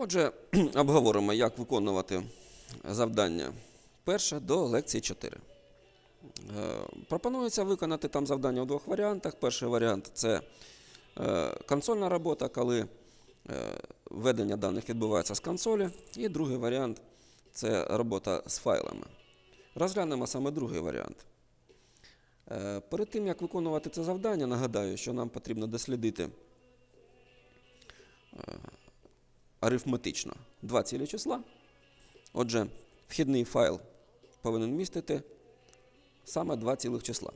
Отже, обговоримо, як виконувати завдання перше до лекції 4. Е, Пропонується виконати там завдання у двох варіантах. Перший варіант це е, консольна робота, коли е, введення даних відбувається з консолі. І другий варіант це робота з файлами. Розглянемо саме другий варіант. Перед тим, як виконувати це завдання, нагадаю, що нам потрібно дослідити арифметично два цілі числа. Отже, вхідний файл повинен містити саме два цілих числа.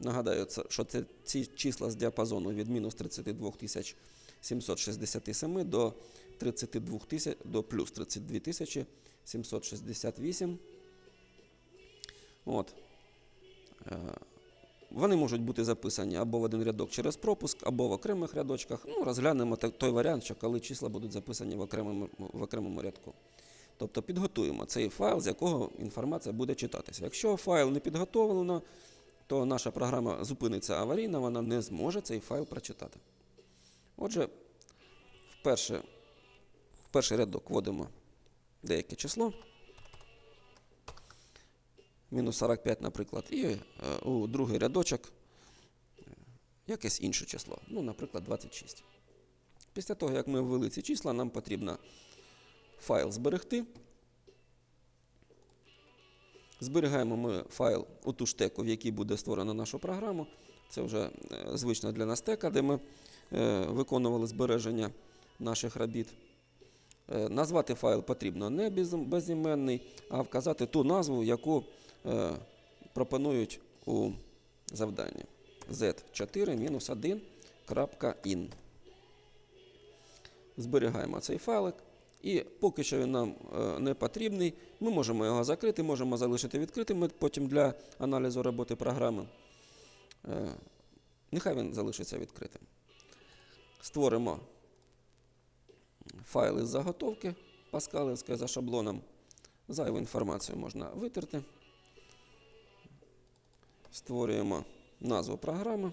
Нагадаю, що це ці числа з діапазону від мінус 32 767 до 32 тисяч, до плюс 32 тисячі 768. От. Вони можуть бути записані або в один рядок через пропуск, або в окремих рядочках. Ну, розглянемо той варіант, що коли числа будуть записані в окремому, в окремому рядку. Тобто підготуємо цей файл, з якого інформація буде читатися. Якщо файл не підготовлено, то наша програма зупиниться аварійно, вона не зможе цей файл прочитати. Отже, вперше, в перший рядок вводимо деяке число. Мінус 45, наприклад, і е, у другий рядочок е, якесь інше число. Ну, наприклад, 26. Після того, як ми ввели ці числа, нам потрібно файл зберегти. Зберігаємо ми файл у ту штеку, в якій буде створена нашу програму. Це вже е, звична для нас тека, де ми виконували збереження наших робіт. Назвати файл потрібно не безіменний, а вказати ту назву, яку пропонують у завданні. z4-1.in. Зберігаємо цей файлик. І поки що він нам е, не потрібний, ми можемо його закрити, можемо залишити відкритим потім для аналізу роботи програми. Е, Нехай він залишиться відкритим. Створимо файл із заготовки паскалівської за шаблоном. Зайву інформацію можна витерти. Створюємо назву програми.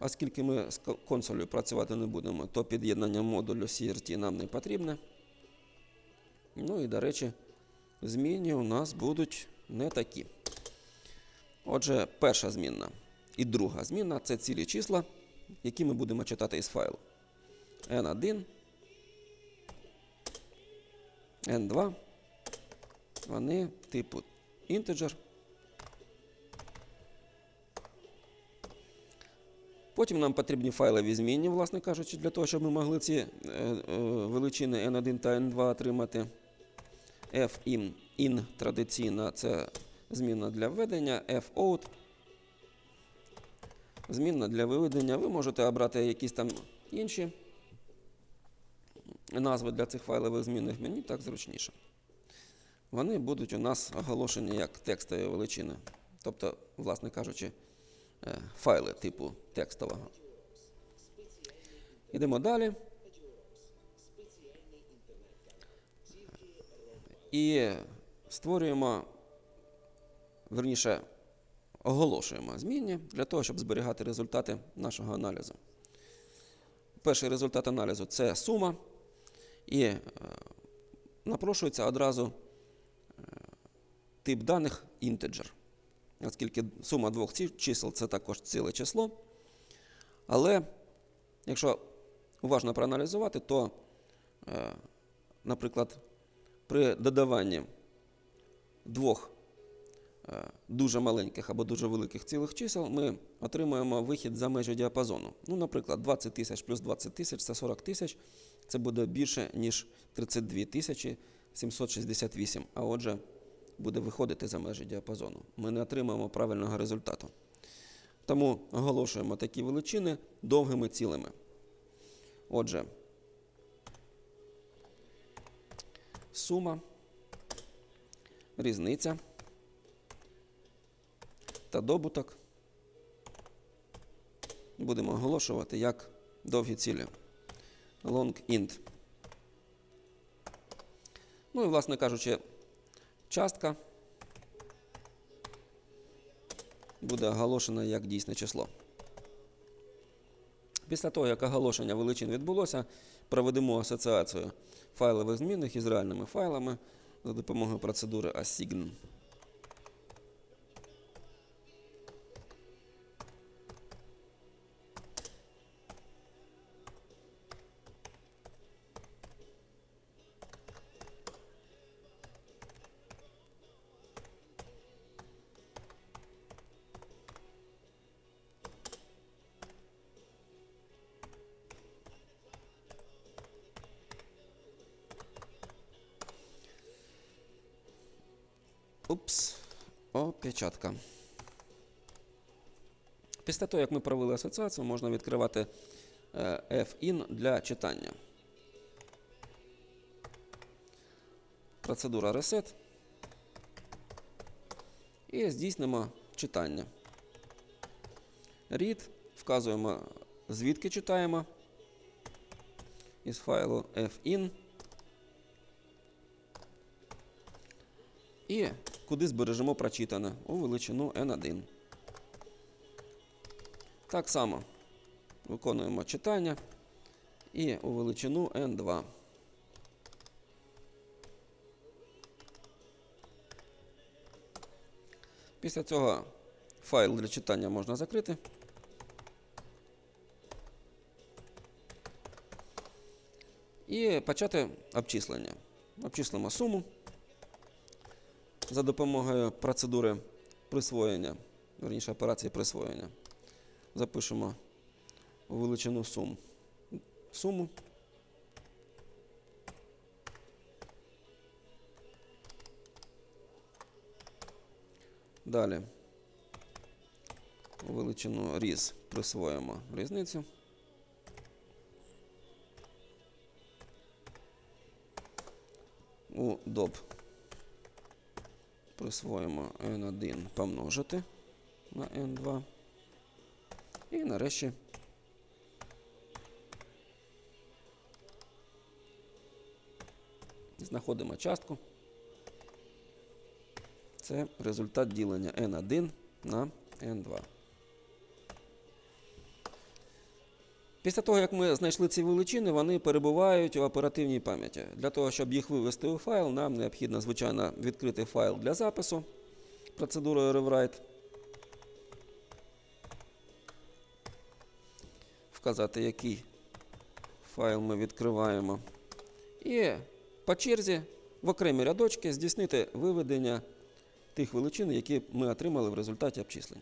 Оскільки ми з ко- консолью працювати не будемо, то під'єднання модулю CRT нам не потрібне. Ну і, до речі, змінні у нас будуть не такі. Отже, перша змінна і друга змінна це цілі числа, які ми будемо читати із файлу. N1, N2. Вони типу integer. Потім нам потрібні файлові змінні, власне кажучи, для того, щоб ми могли ці е, е, величини N1 та N2 отримати. fin in традиційна це змінна для введення, fout змінна для виведення. Ви можете обрати якісь там інші назви для цих файлових змінних, мені так зручніше. Вони будуть у нас оголошені як текстові величини. Тобто, власне кажучи, е, файли типу текстового. Йдемо далі. І створюємо, верніше, оголошуємо змінні для того, щоб зберігати результати нашого аналізу. Перший результат аналізу це сума. І е, напрошується одразу тип даних integer. Оскільки сума двох чисел це також ціле число. Але якщо уважно проаналізувати, то, е, наприклад, при додаванні двох е, дуже маленьких або дуже великих цілих чисел ми отримуємо вихід за межі діапазону. Ну, наприклад, 20 тисяч плюс 20 тисяч це 40 тисяч. Це буде більше, ніж 32 тисячі 768. А отже, буде виходити за межі діапазону. Ми не отримаємо правильного результату. Тому оголошуємо такі величини довгими цілими. Отже, сума, різниця та добуток будемо оголошувати як довгі цілі. Long int. Ну і, власне кажучи, частка буде оголошена як дійсне число. Після того, як оголошення величин відбулося, проведемо асоціацію файлових змінних із реальними файлами за допомогою процедури assign. Упс, опечатка. Після того, як ми провели асоціацію, можна відкривати е, F-in для читання. Процедура Reset. І здійснимо читання. Read. Вказуємо, звідки читаємо. Із файлу F-in. І куди збережемо прочитане у величину N1. Так само виконуємо читання і у величину N2. Після цього файл для читання можна закрити. І почати обчислення. Обчислимо суму за допомогою процедури присвоєння, верніше операції присвоєння. Запишемо величину сум. Суму. Далі величину різ присвоїмо різницю. У доп присвоїмо n1 помножити на n2. І нарешті знаходимо частку. Це результат ділення n1 на n2. Після того, як ми знайшли ці величини, вони перебувають у оперативній пам'яті. Для того, щоб їх вивести у файл, нам необхідно, звичайно, відкрити файл для запису процедурою rewrite. Вказати, який файл ми відкриваємо. І по черзі в окремі рядочки здійснити виведення тих величин, які ми отримали в результаті обчислень.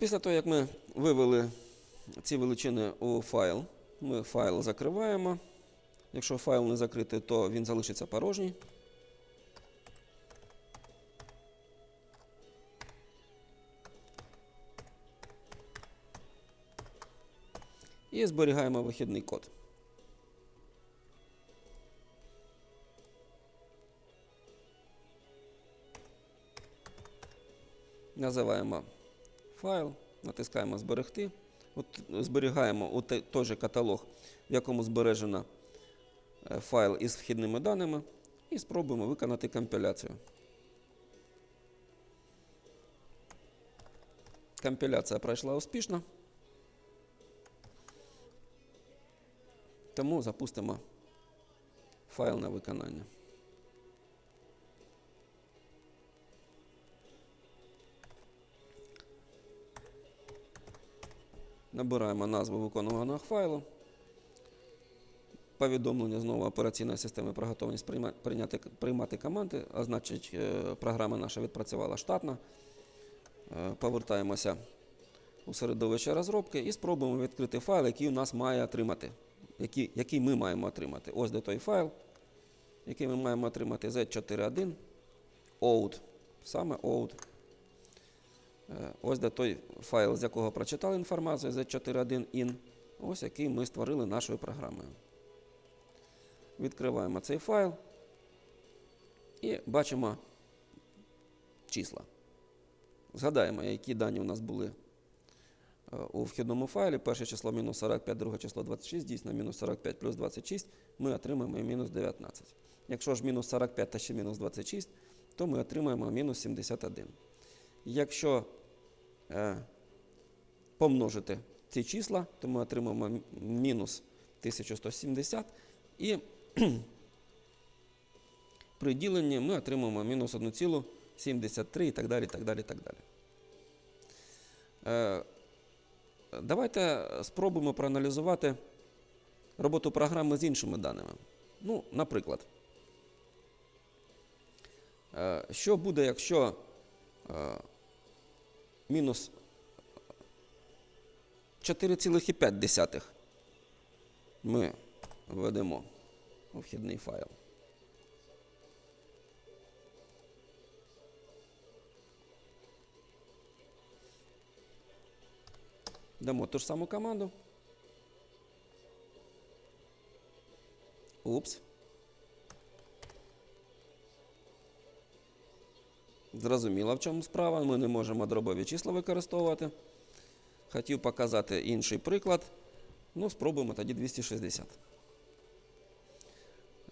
Після того, як ми вивели ці величини у файл, ми файл закриваємо. Якщо файл не закритий, то він залишиться порожній. І зберігаємо вихідний код. Називаємо файл, натискаємо Зберегти. От зберігаємо у той же каталог, в якому збережено е, файл із вхідними даними, і спробуємо виконати компіляцію. Компіляція пройшла успішно. Тому запустимо файл на виконання. Набираємо назву виконуваного файлу. Повідомлення знову операційної системи про готовність прийняти, приймати команди, а значить, е, програма наша відпрацювала штатно. Е, Повертаємося у середовище розробки і спробуємо відкрити файл, який у нас має отримати, який, який ми маємо отримати. Ось де той файл, який ми маємо отримати Z41 out, саме out. Е, Ось де той файл, з якого прочитали інформацію Z41 in, ось який ми створили нашою програмою. Відкриваємо цей файл і бачимо числа. Згадаємо, які дані у нас були е, у вхідному файлі. Перше число мінус 45, друге число 26, дійсно мінус 45 плюс 26, ми отримаємо мінус 19. Якщо ж мінус 45 та ще мінус 26, то ми отримаємо мінус 71. Якщо е, помножити ці числа, то ми отримаємо мінус 1170 і при діленні ми отримаємо мінус 1,73 і так далі. так далі, так далі. Е, Давайте спробуємо проаналізувати роботу програми з іншими даними. Ну, наприклад, е, що буде, якщо е, мінус 4,5 ми введемо у вхідний файл. Дамо ту ж саму команду. Упс. Зрозуміло, в чому справа. Ми не можемо дробові числа використовувати. Хотів показати інший приклад. Ну, спробуємо тоді 260.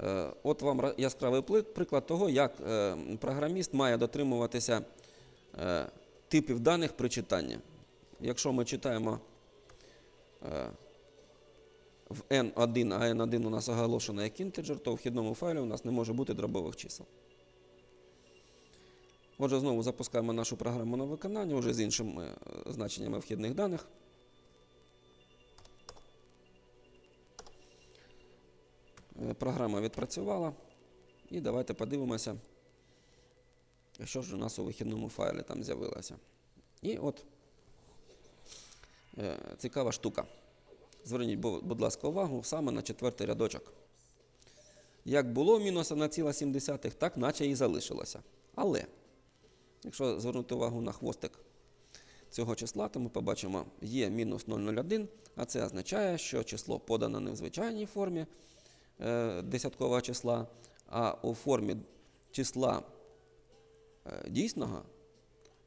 Е, От вам яскравий приклад того, як е, програміст має дотримуватися е, типів даних при читанні. Якщо ми читаємо в N1, а N1 у нас оголошено як інтеджер, то в вхідному файлі у нас не може бути дробових чисел. Отже, знову запускаємо нашу програму на виконання вже з іншими е, значеннями вхідних даних. Е, Програма відпрацювала. І давайте подивимося, що ж у нас у вихідному файлі там з'явилося. І от е, цікава штука. Зверніть, будь ласка, увагу саме на четвертий рядочок. Як було мінус 1,7, так наче і залишилося. Але, якщо звернути увагу на хвостик цього числа, то ми побачимо, є мінус 001, а це означає, що число подано не в звичайній формі е, десяткового числа, а у формі числа е, дійсного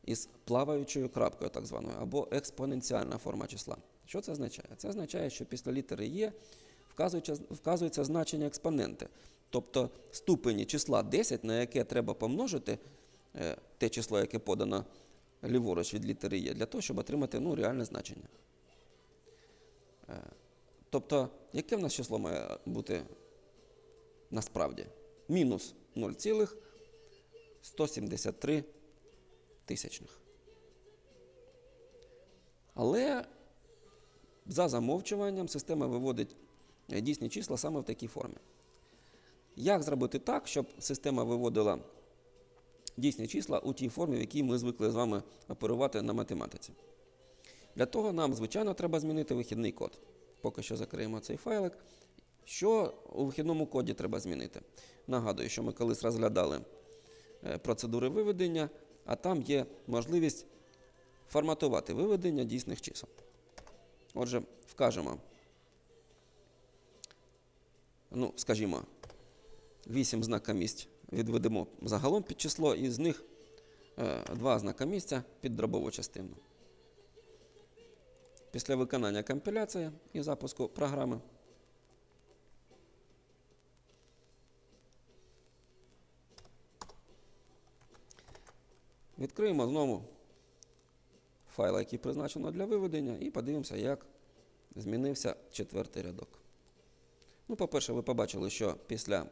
із плаваючою крапкою, так званою, або експоненціальна форма числа. Що це означає? Це означає, що після літери Є вказується, значення експоненти. Тобто ступені числа 10, на яке треба помножити те число, яке подано ліворуч від літери Є, для того, щоб отримати ну, реальне значення. Е, Тобто, яке в нас число має бути насправді? Мінус 0,173 тисячних. Але за замовчуванням система виводить е, дійсні числа саме в такій формі. Як зробити так, щоб система виводила дійсні числа у тій формі, в якій ми звикли з вами оперувати на математиці? Для того нам, звичайно, треба змінити вихідний код. Поки що закриємо цей файлик. Що у вихідному коді треба змінити? Нагадую, що ми колись розглядали е, процедури виведення, а там є можливість форматувати виведення дійсних чисел. Отже, вкажемо, ну, скажімо, 8 знака місць відведемо загалом під число, і з них е, 2 знака місця під дробову частину. Після виконання компіляції і запуску програми відкриємо знову файл, який призначено для виведення, і подивимося, як змінився четвертий рядок. Ну, по-перше, ви побачили, що після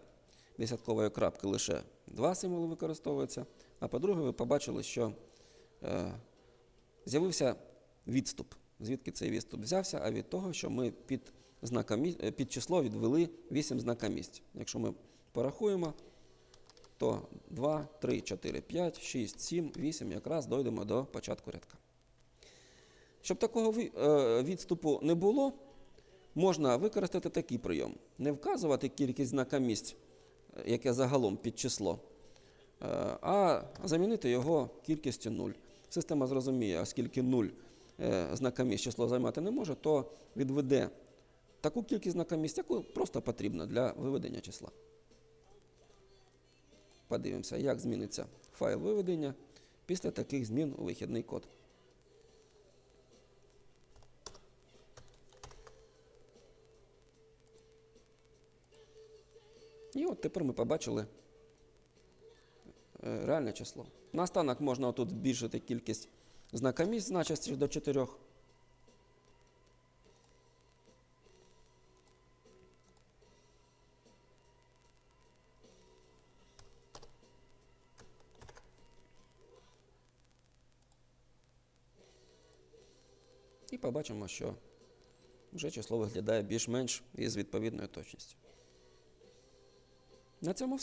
десяткової крапки лише два символи використовуються. А по-друге, ви побачили, що е, з'явився відступ. Звідки цей відступ взявся? А від того, що ми під, знаком, е, під число відвели 8 знака місць. Якщо ми порахуємо, то 2, 3, 4, 5, 6, 7, 8 якраз дойдемо до початку рядка. Щоб такого е, відступу не було, можна використати такий прийом. Не вказувати кількість знака місць, яке загалом під число, е, а замінити його кількістю 0. Система зрозуміє, оскільки 0 е, знака місць число займати не може, то відведе таку кількість знака яку просто потрібно для виведення числа. Подивимося, як зміниться файл виведення після таких змін у вихідний код. І от тепер ми побачили е, реальне число. Наостанок можна тут збільшити кількість знака місць значності до 4. І побачимо, що вже число виглядає більш-менш із відповідною точністю. Na co mów.